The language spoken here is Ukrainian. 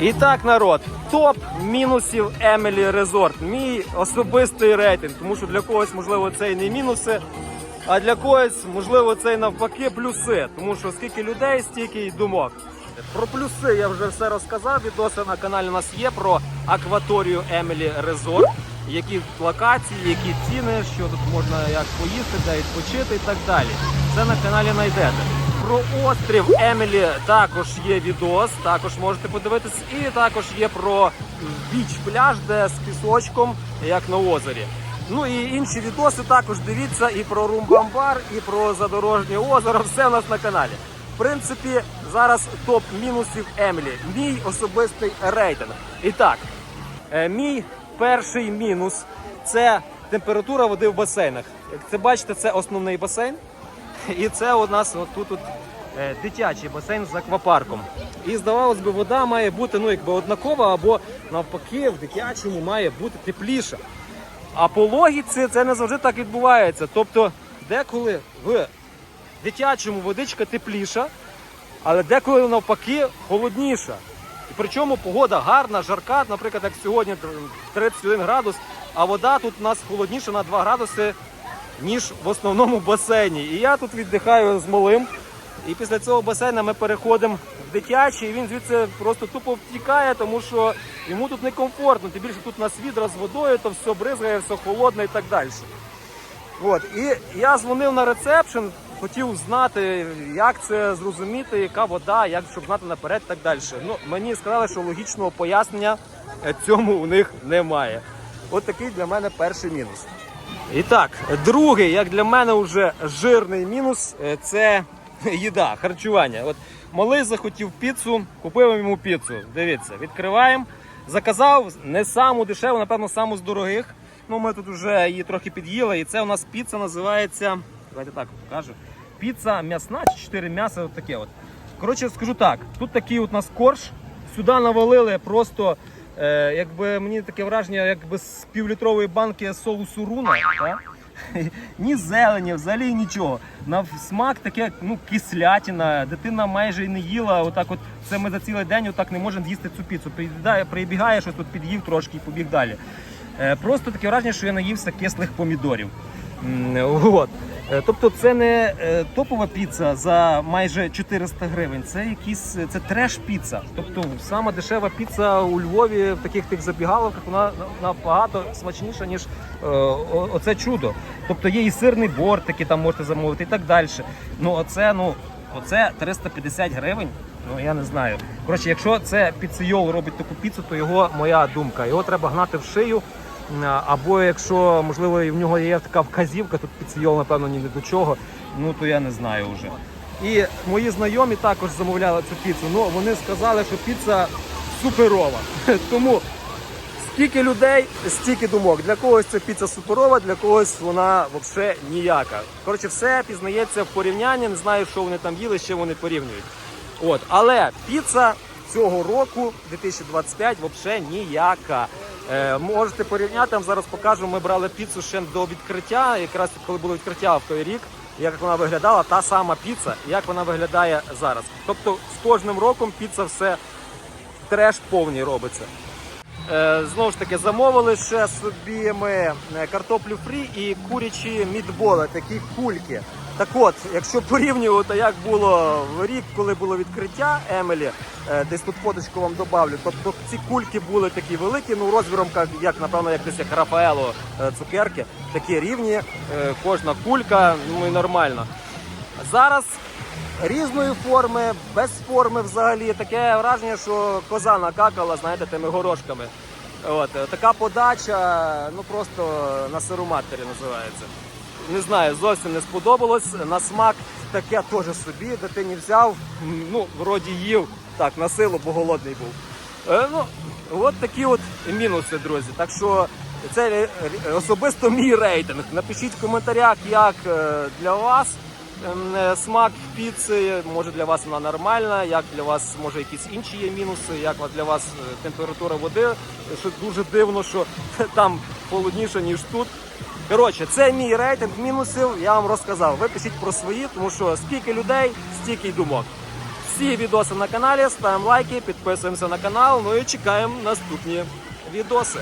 І так, народ, топ мінусів Емілі Резорт. Мій особистий рейтинг, тому що для когось, можливо, це і не мінуси, а для когось, можливо, це і навпаки плюси. Тому що скільки людей, стільки й думок. Про плюси я вже все розказав. Відоси на каналі у нас є про акваторію Емілі Резорт. Які локації, які ціни, що тут можна як поїсти, де відпочити і так далі. Це на каналі знайдете. Про острів Емілі також є відос, також можете подивитись. І також є про біч пляж, де з пісочком, як на озері. Ну і інші відоси також дивіться і про Румбамбар, і про задорожнє озеро. Все у нас на каналі. В принципі, зараз топ мінусів Емілі. Мій особистий рейтинг. І так, Е, Мій перший мінус це температура води в басейнах. Як це бачите, це основний басейн. І це у нас от тут е, дитячий басейн з аквапарком. І здавалось би, вода має бути ну, якби однакова, або навпаки, в дитячому має бути тепліша. А по логіці це не завжди так відбувається. Тобто, деколи в дитячому водичка тепліша, але деколи навпаки холодніша. І причому погода гарна, жарка, наприклад, як сьогодні 31 градус, а вода тут у нас холодніша на 2 градуси, ніж в основному басейні. І я тут віддихаю з малим. І після цього басейна ми переходимо в дитячий, і він звідси просто тупо втікає, тому що йому тут некомфортно. Тим більше тут у нас відра з водою, то все бризгає, все холодне і так далі. От. І я дзвонив на ресепшн, хотів знати, як це зрозуміти, яка вода, як щоб знати наперед і так далі. Ну, мені сказали, що логічного пояснення е, цьому у них немає. От такий для мене перший мінус. І так, другий, як для мене, вже жирний мінус е, це їда, харчування. От малий захотів піцу, купив йому піцу. Дивіться, відкриваємо. Заказав не саму дешеву, напевно, саму з дорогих. Ну, ми тут вже її трохи під'їли. І це у нас піца називається. Давайте так покажу. Піца м'ясна чи 4 м'яса, от таке от. Коротше, скажу так: тут такий от у нас корж. Сюди навалили просто, е, якби мені таке враження, якби з півлітрової банки соусу руна. Так? Ні зелені, взагалі нічого. На смак таке, ну, кислятина. Дитина майже і не їла. Отак от це ми за цілий день отак не можемо з'їсти цю піцу. Прибігає, прибігає, щось тут під'їв трошки і побіг далі. Е, Просто таке враження, що я наївся кислих помідорів. От. Е, Тобто це не е, топова піца за майже 400 гривень, це якийсь е, це треш-піца. Тобто сама дешева піца у Львові в таких тих забігаловках вона набагато смачніша, ніж е, оце чудо. Тобто є і сирний борт, який там можете замовити, і так далі. Ну оце, ну, оце 350 гривень. Ну я не знаю. Коротше, якщо це піцейол робить таку піцу, то його моя думка. Його треба гнати в шию. А, Або якщо можливо і в нього є така вказівка, тут піцейол, напевно, ні до чого, ну то я не знаю вже. І мої знайомі також замовляли цю піцу. Ну вони сказали, що піца суперова. Тому скільки людей, стільки думок. Для когось це піца суперова, для когось вона взагалі ніяка. Коротше, все пізнається в порівнянні. Не знаю, що вони там їли, чим вони порівнюють. От, але піца цього року, 2025, взагалі ніяка. Е, можете порівняти, я вам зараз покажу. Ми брали піцу ще до відкриття, якраз коли було відкриття в той рік. Як вона виглядала, та сама піца, як вона виглядає зараз. Тобто з кожним роком піца все треш повний робиться. Е, знову ж таки, замовили ще собі ми е, картоплю фрі і курячі мідболи, такі кульки. Так от, якщо порівнювати, як було в рік, коли було відкриття Емелі, е, десь тут фоточку вам добавлю, тобто ці кульки були такі великі, ну розміром, як, як напевно, як десь як Рафаело е, цукерки, такі рівні, е, кожна кулька, ну і нормально. Зараз різної форми, без форми взагалі. Таке враження, що коза накакала, знаєте, тими горошками. От, така подача, ну просто на сиру матері називається. Не знаю, зовсім не сподобалось. На смак таке теж собі, дитині взяв, ну, вроді їв, так, на силу, бо голодний був. Е, ну, от такі от мінуси, друзі. Так що це особисто мій рейтинг. Напишіть в коментарях, як е, для вас ем, е, смак піци, може для вас вона нормальна, як для вас може якісь інші є мінуси, як для вас е, температура води, що дуже дивно, що там холодніше, ніж тут. Коротше, це мій рейтинг мінусів, я вам розказав. Ви пишіть про свої, тому що скільки людей, стільки й думок. всі відоси на каналі, ставимо лайки, підписуємося на канал. Ну і чекаємо наступні відоси.